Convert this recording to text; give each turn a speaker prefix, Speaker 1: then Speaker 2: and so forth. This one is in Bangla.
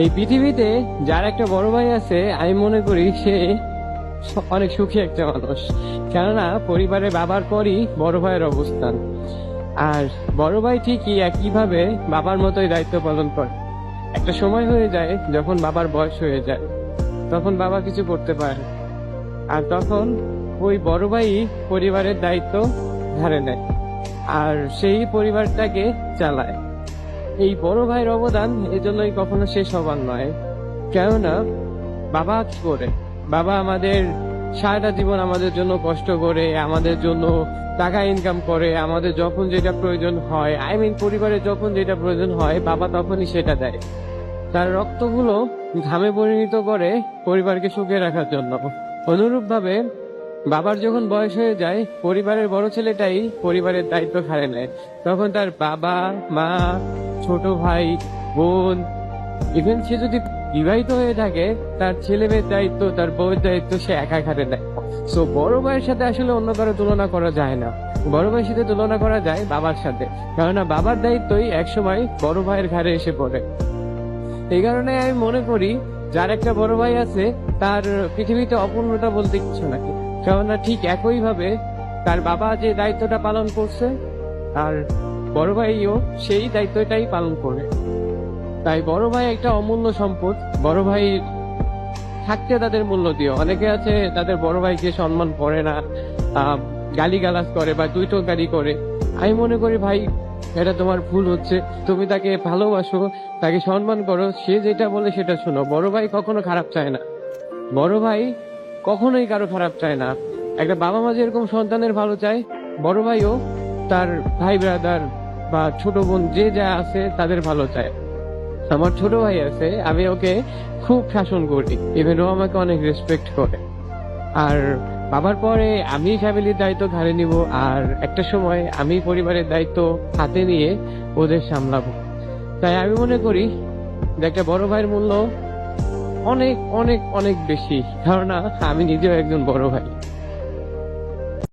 Speaker 1: এই পৃথিবীতে যার একটা বড় ভাই আছে, আমি মনে করি সে অনেক সুখী একটা মানুষ। কেননা পরিবারে বাবার পরই বড় ভাইয়ের অবস্থান। আর বড় ভাই ঠিকই একইভাবে বাবার মতোই দায়িত্ব পালন করে। একটা সময় হয়ে যায় যখন বাবার বয়স হয়ে যায়, তখন বাবা কিছু করতে পারে আর তখন ওই বড় ভাই পরিবারের দায়িত্ব ধারে নেয়, আর সেই পরিবারটাকে চালায়। এই বড় ভাইয়ের অবদান এজন্যই কখনো শেষ হবার নয়। কেননা, বাবা কি করে? বাবা আমাদের, সারাটা জীবন আমাদের জন্য কষ্ট করে, আমাদের জন্য টাকা ইনকাম করে, আমাদের যখন যেটা প্রয়োজন হয় আই মিন পরিবারের যখন যেটা প্রয়োজন হয়, বাবা তখনই সেটা দেয়। তার রক্তগুলো ঘামে পরিণত করে পরিবারকে সুখে রাখার জন্য। অনুরূপ ভাবে বাবার যখন বয়স হয়ে যায়, পরিবারের বড় ছেলেটাই পরিবারের দায়িত্ব ঘাড়ে নেয়। তখন তার বাবা, মা ছোট ভাই, বোন ইভেন সে যদি বিবাহিত হয়ে থাকে, তার ছেলে মেয়ের দায়িত্ব, তার বউয়ের দায়িত্ব সে একা ঘাড়ে নেয়। সো বড় ভাইয়ের সাথে আসলে অন্য কারও তুলনা করা যায় না। বড় ভাইয়ের সাথে তুলনা করা যায় বাবার সাথে। কেননা বাবার দায়িত্বই একসময় বড় ভাইয়ের ঘাড়ে এসে পড়ে। এই কারণে আমি মনে করি, যার একটা বড় ভাই আছে, তার পৃথিবীতে অপূর্ণতা বলতে কিছু নাই। কেননা ঠিক একই ভাবে তার বাবা যে দায়িত্বটা পালন করছে, আর বড় ভাইও সেই দায়িত্বটাই পালন করে। তাই বড় ভাই একটা অমূল্য সম্পদ, বড় ভাই থাকতে তাদের মূল্য দিও। অনেকে আছে তাদের বড় ভাইকে সম্মান করে না গালি গালাজ করে বা দুইটো গালি করে। আমি মনে করি, ভাই, এটা তোমার ভুল হচ্ছে। তুমি তাকে ভালোবাসো, তাকে সম্মান করো। সে যেটা বলে সেটা শোনো। বড় ভাই কখনো খারাপ চায় না। বড় ভাই কখনোই কারও খারাপ চায় না। একটা বাবা মা যেরকম সন্তানের ভালো চায়, বড় ভাইও তার ভাই ব্রাদার বা ছোট বোন যে যা আছে তাদের ভালো চায়। আমার ছোট ভাই আছে, আমি ওকে খুব শাসন করি ইভেন ও আমাকে অনেক রেসপেক্ট করে। আর বাবার পরে আমি ফ্যামিলির দায়িত্ব ঘাড়ে নিব, আর একটা সময় আমি পরিবারের দায়িত্ব হাতে নিয়ে ওদের সামলাবো। তাই আমি মনে করি যে একটা বড় ভাইয়ের মূল্য অনেক অনেক অনেক বেশি। ধারণা আমি নিজেও একজন বড় ভাই।